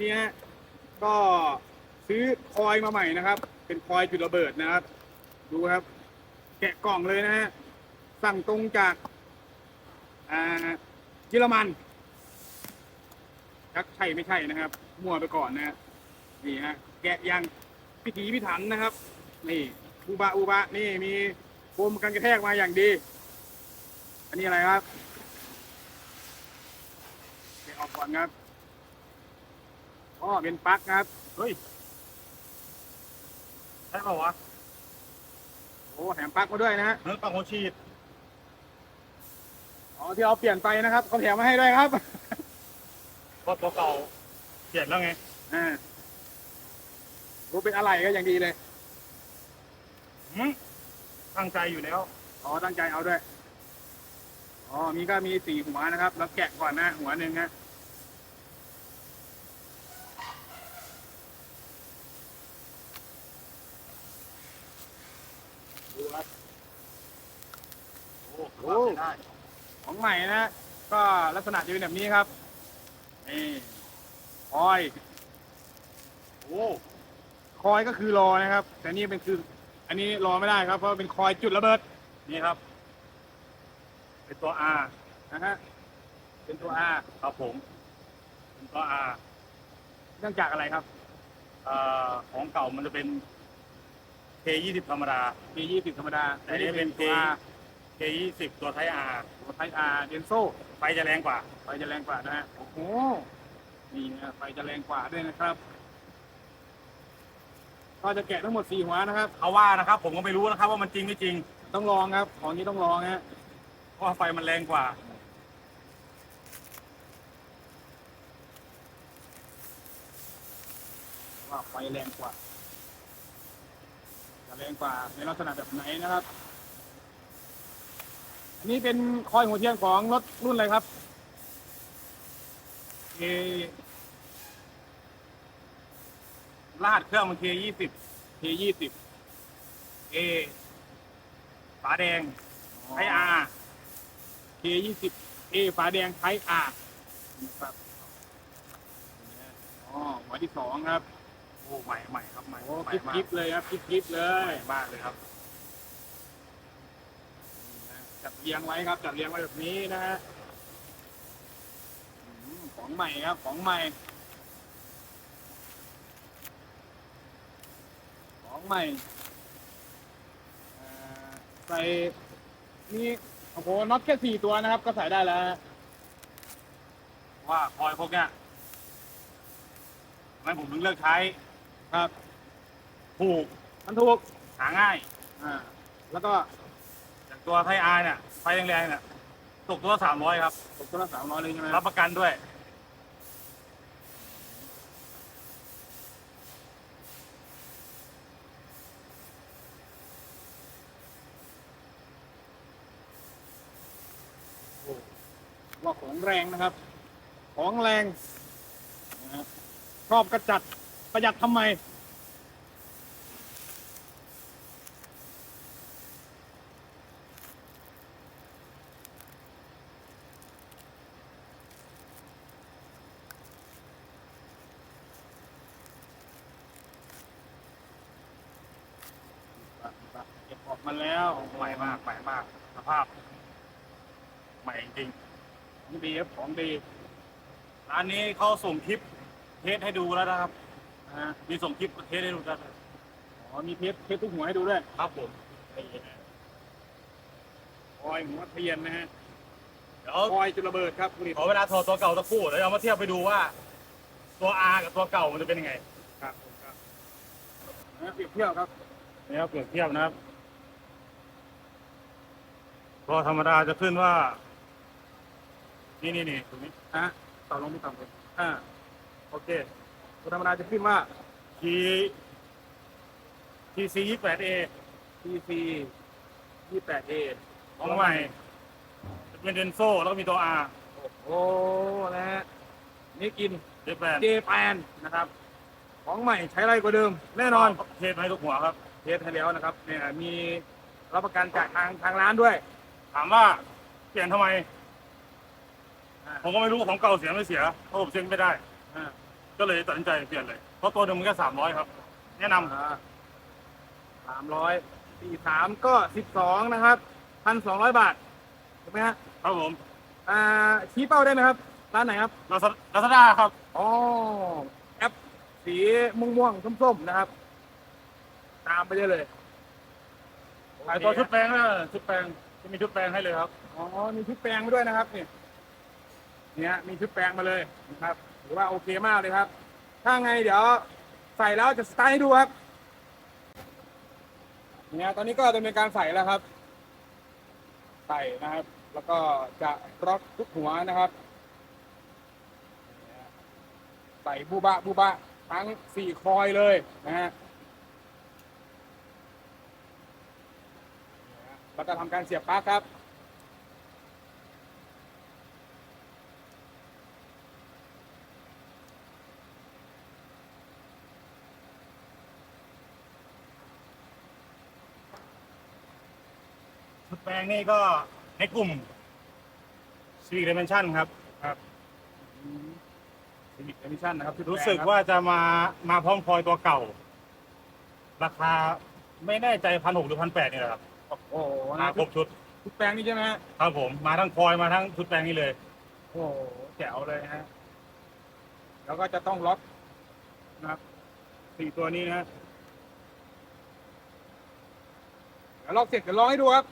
นี่ฮะก็ซื้อคอยมาใหม่นะครับ เป็นคอยจุดระเบิดนะครับ ดูครับ แกะกล่องเลยนะฮะสั่งตรงจากอ่าเยอรมันชักใช่ไม่ใช่นะครับ มั่วไปก่อนนะฮะนี่ฮะแกะยังพิถีพิถันนะครับ นี่อูบะอูบะนี่มีโฟมกันกระแทกมาอย่างดี อันนี้อะไรครับแกะออกก่อนครับ อ๋อเป็นปลั๊กครับ เฮ้ย ใช่เปล่าวะโอ้แถมปลั๊กมาด้วยนะฮะเนื้อปังหัวฉีดอ๋อที่เราเปลี่ยนไปนะครับเขาแถมมาให้ด้วยครับเพราะตัวเก่าเปลี่ยนแล้วไงอ่ารู้เป็นอะไรก็อย่างดีเลยหืมตั้งใจอยู่แล้วอ๋อตั้งใจเอาด้วยอ๋อมีก็มีสี่หัวนะครับ แล้วแกะก่อนนะ หัวหนึ่งฮะ ดูครับโอ้ โอ้ ได้ ของใหม่นะ ก็ลักษณะจะเป็นแบบนี้ครับ นี่คอย โอ้คอยก็คือรอนะครับ แต่นี่เป็นคือ อันนี้รอไม่ได้ครับ เพราะเป็นคอยจุดระเบิด นี่ครับ เป็นตัว R นะฮะ เป็นตัว R ครับผม เป็นตัว R เนื่องจากอะไรครับเอ่อของเก่ามันจะเป็น K20 ธรรมดา P20 ธรรมดาแต่อันนี้เป็น K K20 ตัวไทย R ตัวไทอาร์เดนโซไฟจะแรงกว่า ไฟจะแรงกว่านะฮะโอ้โหนี่นะไฟจะแรงกว่าด้วยนะครับ ก็จะแกะทั้งหมดสี่หัวนะครับ เขาว่านะครับ ผมก็ไม่รู้นะครับว่ามันจริงไม่จริงต้องลองครับ ของนี้ต้องลองฮะเพราะว่าไฟมันแรงกว่า ว่าไฟแรงกว่า จะแรงกว่าในลักษณะแบบไหนนะครับ นนี้เป็นคอยหัวเทียนของรถรุ่นอะไรครับ K ลาดเครื่องมัน K20 K20 A ฝาแดงไทย R K20 A ฝาแดงไทอาร์นะครับนี่ฮะอ๋อหัวที่สองครับ โอ้ใหม่ใหม่ครับใหม่โอ้ใหม่กิ๊บมากกิ๊บเลยครับกิ๊บกิ๊บเลใหยม่มากเลยครับ จัดเรียงไว้ครับ จัดเรียงไว้แบบนี้นะฮะอืมของใหม่ครับของใหม่ ของใหม่อ่าใส่นี่โอ้โหน็อตแค่สี่ตัวนะครับ ก็ใส่ได้แล้วฮะว่าคอยพวกเนี้ยทำไมผมถึงเลือกใช้ครับ ถูก มันถูก หาง่าย อ่า แล้วก็อย่าง ตัวไทย R เนี่ยไฟแรงๆเนี่ยตกตัวละสามร้อยครับตกตัวละสามร้อยเลยใช่ไหมรับประกันด้วย ว่าของแรงนะครับ ของแรงนะฮะชอบกระจัดประหยัดทำไม เก็บออก มาแล้วใหม่มากใหม่มาก สภาพ ใหม่จริงของดีครับของดีๆร้านนี้เขาส่งคลิปเทสให้ดูแล้วนะครับนะฮะมีส่งคลิปเทสให้ดูแล้วอ๋อมีเทปเทปทุกหัวให้ดูด้วยครับผมนี่นะคอยหัวเทียนนะฮะเดี๋ยวคอยจุดระเบิดครับคุณดิขอเวลาถอดตัวเก่าสักครู่เดี๋ยวเอามาเทียบไปดูว่า ตัว R กับตัวเก่ามันจะเป็นยังไง ครับผมครับนะเปรียบเทียบครับนี่ครับเปรียบเทียบนะครับ ตัวธรรมดาจะขึ้นว่า นี่นี่นี่ตรงนี้นะฮะต่อลงไม่ต่ำเลยอ่าโอเคตัวธรรมดาจะขึ้นว่า T TC 28A TC 28A ของใหม่จะเป็นเดนโซแล้วก็มีตัว R โอ้นะฮะนี่กินเจแปนเจแปนนะครับ ของใหม่ใช้ไรกว่าเดิม แน่นอนเทสให้ทุกหัวครับ เทสให้แล้วนะครับเนี่ยมีรับประกันจากทางทางร้านด้วย ถามว่าเปลี่ยนทำไมอ่าผมก็ไม่รู้ว่าของเก่าเสียไม่เสียเพราะผมเช็คไม่ได้อ่าก็เลยตัดสินใจเปลี่ยนเลย เพราะตัวหนึ่งมันแค่สามร้อยครับ แนะนำสามร้อยสี่สามก็สิบสองนะครับพันสองร้อยบาทถูกไหมฮะครับผมอ่าชี้เป้าได้ไหมครับ ร้านไหนครับลาซาด้าครับอ๋อแอปสีม่วงม่วงๆส้มๆนะครับ ตามไปได้เลยขายตัวชุดแปลงนะชุดแปลง จะมีชุดแปลงให้เลยครับ อ๋อ มีชุดแปลงมาด้วยนะครับเนี่ยเนี่ยมีชุดแปลงมาเลยนะครับถือว่าโอเคมากเลยครับ ถ้าไงเดี๋ยวใส่แล้วจะสไตาร์ให้ดูครับ เนี่ยตอนนี้ก็ดำเนินการใส่แล้วครับ ใส่นะครับ แล้วก็จะร็อกทุกหัวนะครับ ใส่บูบะบูบะทั้งสี่คอยเลยนะฮะ แล้วก็ทำการเสียบปลั๊กครับ ชุดแปลงนี่ก็ในกลุ่ม Civic Dimension ครับครับลิมิตเอมิชั่นนะครับชุดรู้แปลงสึกครับว่าจะมามาพร้อมคอยตัวเก่า ราคาไม่แน่ใจพันหกหรือพันแปดนี่แหละครับ โอ้โหมานะครบชุดชุดแปลงนี่ใช่ไหมฮะครับผมมาทั้งคอยมาทั้งชุดแปลงนี่เลย โอ้โหแจ๋วเลยฮะแล้วก็จะต้องล็อกนะครับสี่ตัวนี้นะฮะเดี๋ยวล็อกเสร็จเดี๋ยวลองให้ดูครับ